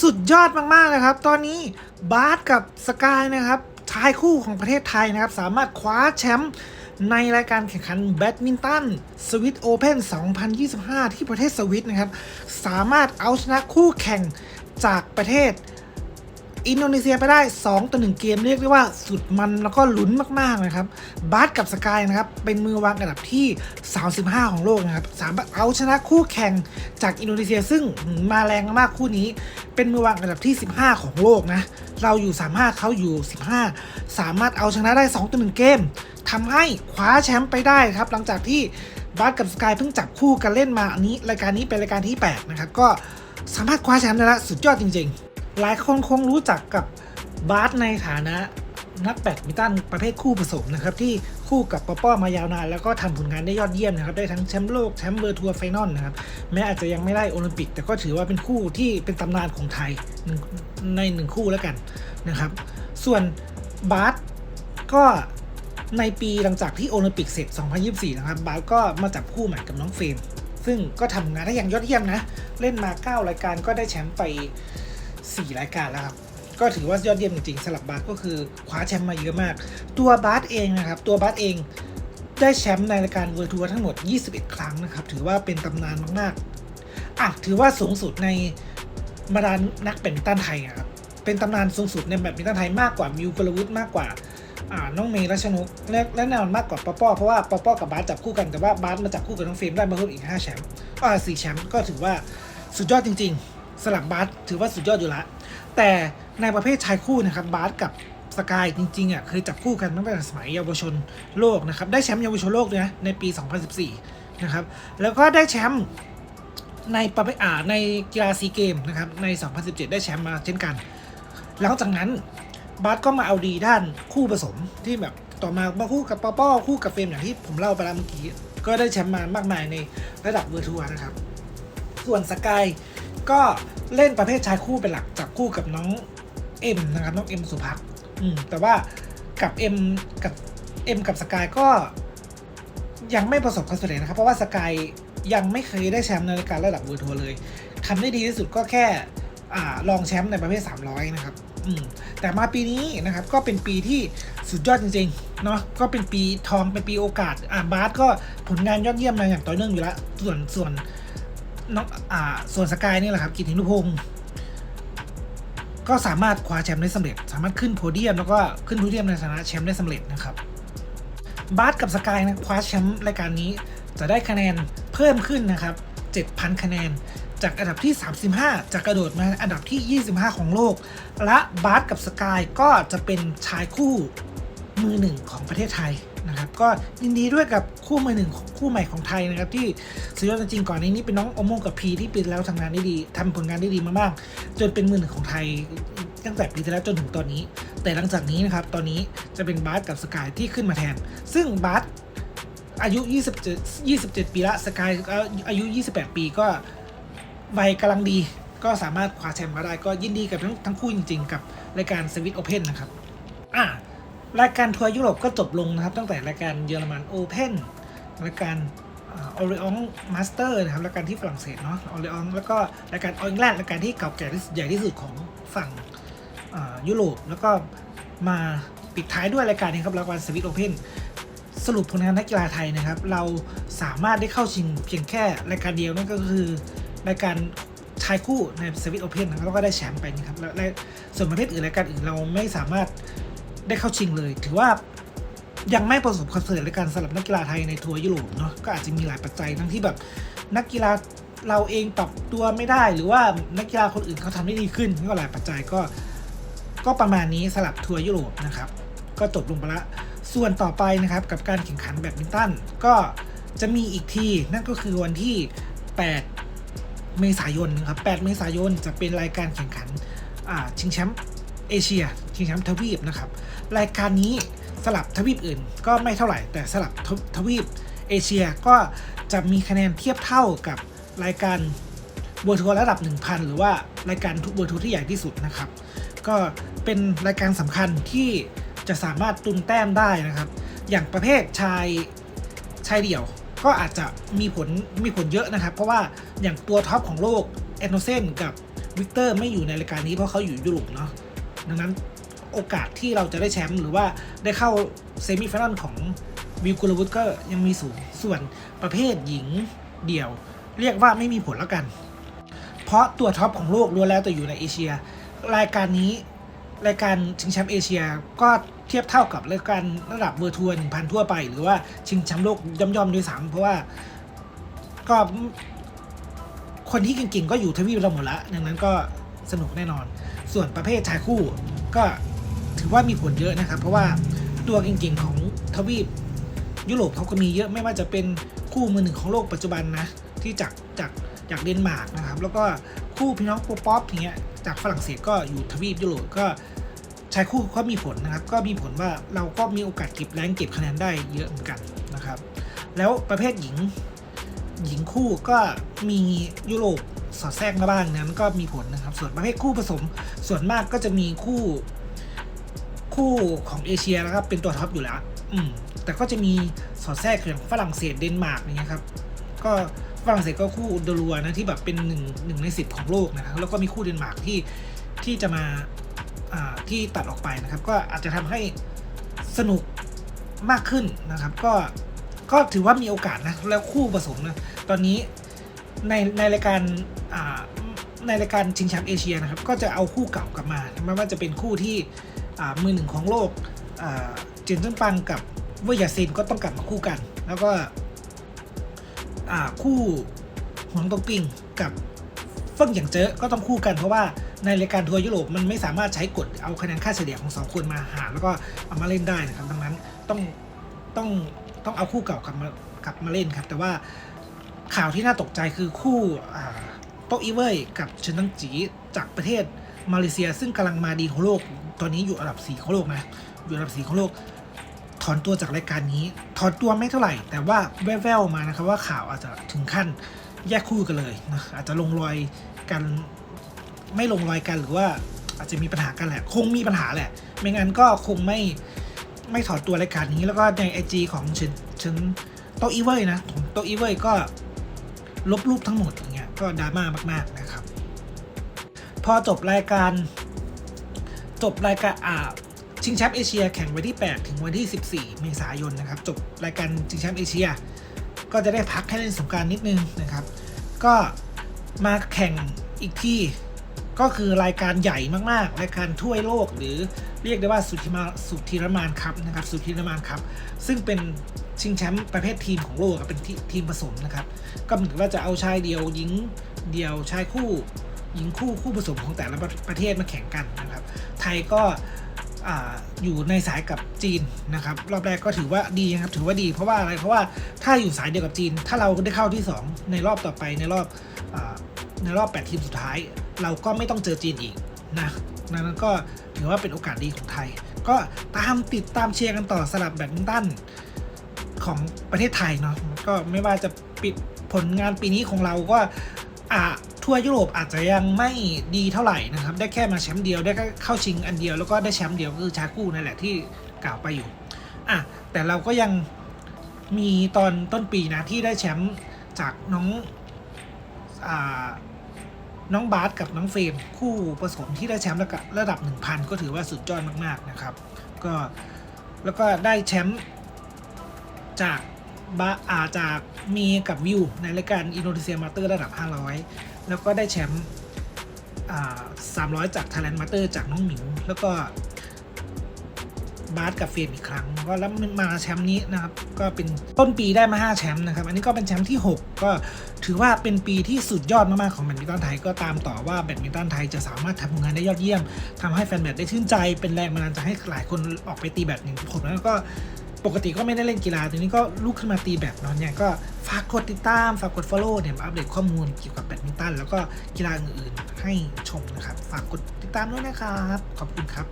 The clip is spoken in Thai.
สุดยอดมากๆนะครับ ตอนนี้บาสกับสกายนะครับชายคู่ของประเทศไทยนะครับ สามารถคว้าแชมป์ในรายการแข่งขันแบดมินตันสวิตโอเพน2025 ที่ประเทศสวิตนะครับ สามารถเอาชนะคู่แข่งจากประเทศ อินโดนีเซียไปได้ 2ต่อ1เกมเรียกได้ว่าสุดมันแล้วก็ลุ้นมากๆนะครับบาสกับสกายนะครับเป็นมือวางอันดับที่ 35 ของโลกนะครับสามารถเอาชนะคู่แข่งจากอินโดนีเซียซึ่งมาแรงมากคู่นี้ เป็นมือวางอันดับที่ 15 ของโลกนะเราอยู่ 35เขาอยู่ 15 สามารถเอาชนะได้2ต่อ1เกมทำให้คว้าแชมป์ไปได้ครับหลังจากที่บาสกับสกายเพิ่งจับคู่กันเล่นมาอันนี้รายการนี้เป็นรายการที่ 8 นะครับ ก็สามารถคว้าแชมป์ได้แล้วสุดยอดจริง ๆ หลายคนคงรู้จักกับบาสในฐานะนักแบดมินตันประเภทคู่ผสมนะครับ ที่คู่กับปอป้อมายาวนาน แล้วก็ทำผลงานได้ยอดเยี่ยมนะครับ ได้ทั้งแชมป์โลก แชมป์เบอร์ทัวร์ไฟนอลนะครับ แม้อาจจะยังไม่ได้โอลิมปิก แต่ก็ถือว่าเป็นคู่ที่เป็นตำนานของไทยในหนึ่งคู่แล้วกันนะครับ ส่วนบาสก็ในปีหลังจากที่โอลิมปิกเสร็จ 2024 นะครับ บาสก็มาจับคู่ใหม่กับน้องเฟรมซึ่งก็ทำงานได้อย่างยอดเยี่ยมนะ เล่นมา 9 รายการก็ได้แชมป์ไป 4 รายการแล้วครับ ก็ถือว่ายอดเยี่ยมจริงๆสำหรับบาสก็คือคว้าแชมป์มาเยอะมาก ตัวบาสเองนะครับ ตัวบาสเองได้แชมป์ในรายการเวอร์ทัวร์ทั้งหมด 21 ครั้งนะครับ ถือว่าเป็นตำนานมากๆอะถือว่าสูงสุดในบรรดานักแบดมินตันไทยอะครับ เป็นตำนานสูงสุดในแบดมินตันไทยมากกว่ามิวกลวุฒิมากกว่าน้องเมย์รัชนกและและแน่นอนมากกว่าปอป้อเพราะว่าปอป้อกับบาสจับคู่กันแต่ว่าบาสมาจับคู่กับน้องเฟรมได้มาเพิ่มอีก5แชมป์อ่าสี่แชมป์ก็ถือว่าสุดยอดจริง ๆ สำหรับบาสถือว่าสุดยอดอยู่ละแต่ในประเภทชายคู่นะครับบาสกับสกายจริงๆอะเคยจับคู่กันตั้งแต่สมัยเยาวชนโลกนะครับได้แชมป์เยาวชนโลกด้วยนะในปี 2014 นะครับแล้วก็ได้แชมป์ในประเภทอ่าในกีฬาซีเกมนะครับใน 2017 ได้แชมป์มาเช่นกัน หลังจากนั้นบาสก็มาเอาดีด้านคู่ผสมที่แบบต่อมามาคู่กับปอป้อคู่กับเฟรมอย่างที่ผมเล่าไปแล้วเมื่อกี้ก็ได้แชมป์มามากมายในระดับเวอร์ทัวร์นะครับ ส่วนสกาย ก็เล่นประเภทชายคู่เป็นหลักจับคู่กับน้องเอ็มนะครับน้องเอ็มสุภักอืมแต่ว่ากับเอ็มกับเอ็มกับสกายก็ยังไม่ประสบความสำเร็จนะครับ เพราะว่าสกายยังไม่เคยได้แชมป์ในรายการระดับเวอร์ทัวร์เลยทำได้ดีที่สุดก็แค่อ่ารองแชมป์ในประเภท 300 นะครับอืมแต่มาปีนี้นะครับก็เป็นปีที่สุดยอดจริงๆเนาะก็เป็นปีทองเป็นปีโอกาสอ่าบาสก็ผลงานยอดเยี่ยมมาอย่างต่อเนื่องอยู่แล้วส่วนส่วน น้องอ่าส่วนสกายนี่แหละครับกิตตินุพงศ์ก็สามารถคว้าแชมป์ได้สำเร็จ สามารถขึ้นโพเดียมแล้วก็ขึ้นโพเดียมในฐานะแชมป์ได้สำเร็จนะครับบาสกับสกายนะคว้าแชมป์รายการนี้จะได้คะแนนเพิ่มขึ้นนะครับ 7,000 คะแนน จากอันดับที่ 35จะกระโดดมาอันดับที่ 25 ของโลก และบาสกับสกายก็จะเป็นชายคู่มือหนึ่งของประเทศไทย นะครับก็ยินดีด้วยกับคู่มือหนึ่งคู่ใหม่ของไทยนะครับที่สุดยอดจริงๆก่อนในนี้เป็นน้องโอโมกับพีที่ปีที่แล้วทำงานได้ดีทำผลงานได้ดีมากๆจนเป็นมือหนึ่งของไทยตั้งแต่ปีที่แล้วจนถึงตอนนี้ แต่หลังจากนี้นะครับตอนนี้จะเป็นบาสกับสกายที่ขึ้นมาแทน ซึ่งบาสอายุ 27 27 ปีละสกายอายุ 28 ปีก็วัยกำลังดีก็สามารถคว้าแชมป์มาได้ก็ยินดีกับทั้งทั้งคู่จริง ๆ กับรายการสวิตโอเพนนะครับ อะ รายการทัวร์ยุโรปก็จบลงนะครับ ตั้งแต่รายการเยอรมันโอเพนรายการออริองมาสเตอร์นะครับรายการที่ฝรั่งเศสเนาะออริองแล้วก็รายการออ g งแลนด์รายการที่เก่าแก่ที่สุดใหญ่ที่สุดของฝั่งยุโรป แล้วก็มาปิดท้ายด้วยรายการนี้ครับรายการสวิตโอเพนสรุปผลงานนักกีฬาไทยนะครับ เราสามารถได้เข้าชิงเพียงแค่รายการเดียวนั่นก็คือรายการชายคู่ในสวิตโอเพนแล้วก็ได้แชมป์ไปนะครับและและส่วนประเภทอื่นรายการอื่นเราไม่สามารถ ได้เข้าชิงเลย ถือว่ายังไม่ประสบความสำเร็จในการสำหรับนักกีฬาไทยในทัวร์ยุโรปเนาะก็อาจจะมีหลายปัจจัยทั้งที่แบบนักกีฬาเราเองปรับตัวไม่ได้ หรือว่านักกีฬาคนอื่นเขาทำได้ดีขึ้นก็หลายปัจจัยก็ ก็ประมาณนี้สลับทัวร์ยุโรปนะครับ ก็จบลงไปละส่วนต่อไปนะครับกับการแข่งขันแบดมินตันก็จะมีอีกทีนั่นก็คือวันที่ 8 เมษายนนะครับ 8 เมษายนจะเป็นรายการแข่งขันชิงแชมป์ เอเชียชิงแชมป์ทวีปนะครับ รายการนี้สลับทวีปอื่นก็ไม่เท่าไหร่ แต่สลับทวทวีปเอเชียก็จะมีคะแนนเทียบเท่ากับรายการเวทัวร์ระดับ 1,000 หรือว่ารายการทุกเวทัวร์ที่ใหญ่ที่สุดนะครับ ก็เป็นรายการสำคัญที่จะสามารถตุนแต้มได้นะครับ อย่างประเภทชายชายเดี่ยวก็อาจจะมีผลมีผลเยอะนะครับ เพราะว่าอย่างตัวท็อปของโลกแอนโนเซนกับวิกเตอร์ไม่อยู่ในรายการนี้เพราะเขาอยู่ยุโรปเนาะ ดังนั้นโอกาสที่เราจะได้แชมป์หรือว่าได้เข้าเซมิไฟแนลของวิวกุลวุฒก็ยังมีสูงส่วนประเภทหญิงเดี่ยว เรียกว่าไม่มีผลแล้วกัน เพราะตัวท็อปของโลกล้วนแล้วแต่อยู่ในเอเชีย รายการนี้รายการชิงแชมป์เอเชียก็เทียบเท่ากับรายการระดับเบอร์ทัวร์1,000ทั่วไป หรือว่าชิงแชมป์โลกย่อมๆด้วยซ้ำเพราะว่าก็คนที่เก่งๆก็อยู่ทวีปเราหมดละดังนั้นก็สนุกแน่นอน ส่วนประเภทชายคู่ก็ถือว่ามีผลเยอะนะครับ เพราะว่าตัวเก่งๆของทวีปยุโรปเขาก็มีเยอะไม่ว่าจะเป็นคู่มือหนึ่งของโลกปัจจุบันนะ ที่จากจากจากเดนมาร์กนะครับ แล้วก็คู่พี่น้องโปป๊อปอย่างเงี้ยจากฝรั่งเศสก็อยู่ทวีปยุโรปก็ชายคู่ก็มีผลนะครับ ก็มีผลว่าเราก็มีโอกาสเก็บแรงเก็บคะแนนได้เยอะเหมือนกันนะครับ แล้วประเภทหญิงหญิงคู่ก็มียุโรป สอดแทรกมาบ้างนะมันก็มีผลนะครับ ส่วนประเภทคู่ผสมส่วนมากก็จะมีคู่คู่ของเอเชียนะครับเป็นตัวท็อปอยู่แล้ว อืมแต่ก็จะมีสอดแทรกอย่างฝรั่งเศสเดนมาร์กอย่างเงี้ยครับ ก็ฝรั่งเศสก็คู่ดรัวนะที่แบบเป็นหนึ่งหนึ่งในสิบของโลกนะครับ แล้วก็มีคู่เดนมาร์กที่ที่จะมาอ่าที่ตัดออกไปนะครับ ก็อาจจะทำให้สนุกมากขึ้นนะครับ ก็ก็ถือว่ามีโอกาสนะแล้วคู่ผสมนะตอนนี้ ในในรายการในรายการชิงแชมป์เอเชียนะครับ ก็จะเอาคู่เก่ากลับมาไม่ว่าจะเป็นคู่ที่มือหนึ่งของโลกเจนซันปังกับเวยาเซนก็ต้องกลับมาคู่กัน แล้วก็คู่หวงตงปิงกับเฟิ่งหยางเจ๊อก็ต้องคู่กันเพราะว่าในรายการทัวร์ยุโรปมันไม่สามารถใช้กฎเอาคะแนนค่าเฉลี่ยของสองคนมาหารแล้วก็เอามาเล่นได้นะครับดังนั้นต้องต้องต้องเอาคู่เก่ากลับมากลับมาเล่นครับ แต่ว่า ข่าวที่น่าตกใจคือคู่โตะอีเว่ยกับเฉินตังจีจากประเทศมาเลเซีย ซึ่งกำลังมาดีของโลก ตอนนี้อยู่อันดับ4ของโลกนะ อยู่อันดับ4ของโลก ถอนตัวจากรายการนี้ ถอนตัวไม่เท่าไหร่ แต่ว่าแว่วๆมานะครับว่าข่าวอาจจะถึงขั้นแยกคู่กันเลยนะอาจจะลงรอยกันไม่ลงรอยกันหรือว่าอาจจะมีปัญหากันแหละ คงมีปัญหาแหละ ไม่งั้นก็คงไม่ไม่ถอนตัวรายการนี้ แล้วก็ในไอจีของเชนเชนโตอีเว่ยนะโตอีเว่ยก็ ลบรูปทั้งหมดอย่างเงี้ยก็ดราม่ามากๆนะครับ พอจบรายการจบรายการอ่าชิงแชมป์เอเชียแข่งวันที่ 8 ถึงวันที่ 14 เมษายนนะครับ จบรายการชิงแชมป์เอเชีย ก็จะได้พักให้เล่นสงการนิดนึงนะครับ ก็มาแข่งอีกที่ ก็คือรายการใหญ่มากๆ รายการถ้วยโลกหรือเรียกได้ว่าสุธิมาสุธีรมานครับนะครับ สุธีรมานครับ ซึ่งเป็นชิงแชมป์ประเภททีมของโลกเป็นทีทีมผสมนะครับ ก็เหมือนกับว่าจะเอาชายเดียวหญิงเดียวชายคู่หญิงคู่คู่ผสมของแต่ละประประเทศมาแข่งกันนะครับ ไทยก็อ่าอยู่ในสายกับจีนนะครับ รอบแรกก็ถือว่าดีนะครับ ถือว่าดีเพราะว่าอะไร เพราะว่าถ้าอยู่สายเดียวกับจีน ถ้าเราได้เข้าที่ 2 ในรอบต่อไปในรอบอในรอบ 8 ทีมสุดท้าย เราก็ไม่ต้องเจอจีนอีกนะนั้นก็ถือว่าเป็นโอกาสดีของไทย ก็ตามติดตามเชียร์กันต่อสลับแบดมินตันของประเทศไทยเนาะก็ไม่ว่าจะปิดผลงานปีนี้ของเราก็อ่าทั่วยุโรปอาจจะยังไม่ดีเท่าไหร่นะครับ ได้แค่มาแชมป์เดียวได้แค่เข้าชิงอันเดียวแล้วก็ได้แชมป์เดียวก็คือชากู้นั่นแหละที่กล่าวไปอยู่อะแต่เราก็ยังมีตอนต้นปีนะที่ได้แชมป์จากน้องอ่า น้องบาสกับน้องเฟรมคู่ผสมที่ได้แชมป์ระดับระดับ 1,000 ก็ถือว่าสุดยอดมากๆนะครับ ก็แล้วก็ได้แชมป์จากบาอาจากมีกับวิวในรายการอินโดนีเซียมาเตอร์ระดับ 500 แล้วก็ได้แชมป์300 จาก Thailand มาสเตอร์จากน้องหมิว แล้วก็ บาสกับเฟรมอีกครั้ง ก็แล้วมาแชมป์นี้นะครับ ก็เป็นต้นปีได้มา 5 แชมป์นะครับ อันนี้ก็เป็นแชมป์ที่ 6 ก็ถือว่าเป็นปีที่สุดยอดมาก ๆ ของแบดมินตันไทย ก็ตามต่อว่าแบดมินตันไทยจะสามารถทำผลงานได้ยอดเยี่ยมทำให้แฟนแบดได้ชื่นใจ เป็นแรงบันดาลใจให้หลายคนออกไปตีแบดอย่างผมแล้วก็ปกติก็ไม่ได้เล่นกีฬาทีนี้ก็ลุกขึ้นมาตีแบดนอนเนี่ยก็ฝากกดติดตาม ฝากกด follow เนี่ยอัปเดตข้อมูลเกี่ยวกับแบดมินตันแล้วก็กีฬาอื่นๆให้ชมนะครับ ฝากกดติดตามด้วยนะครับ ขอบคุณครับ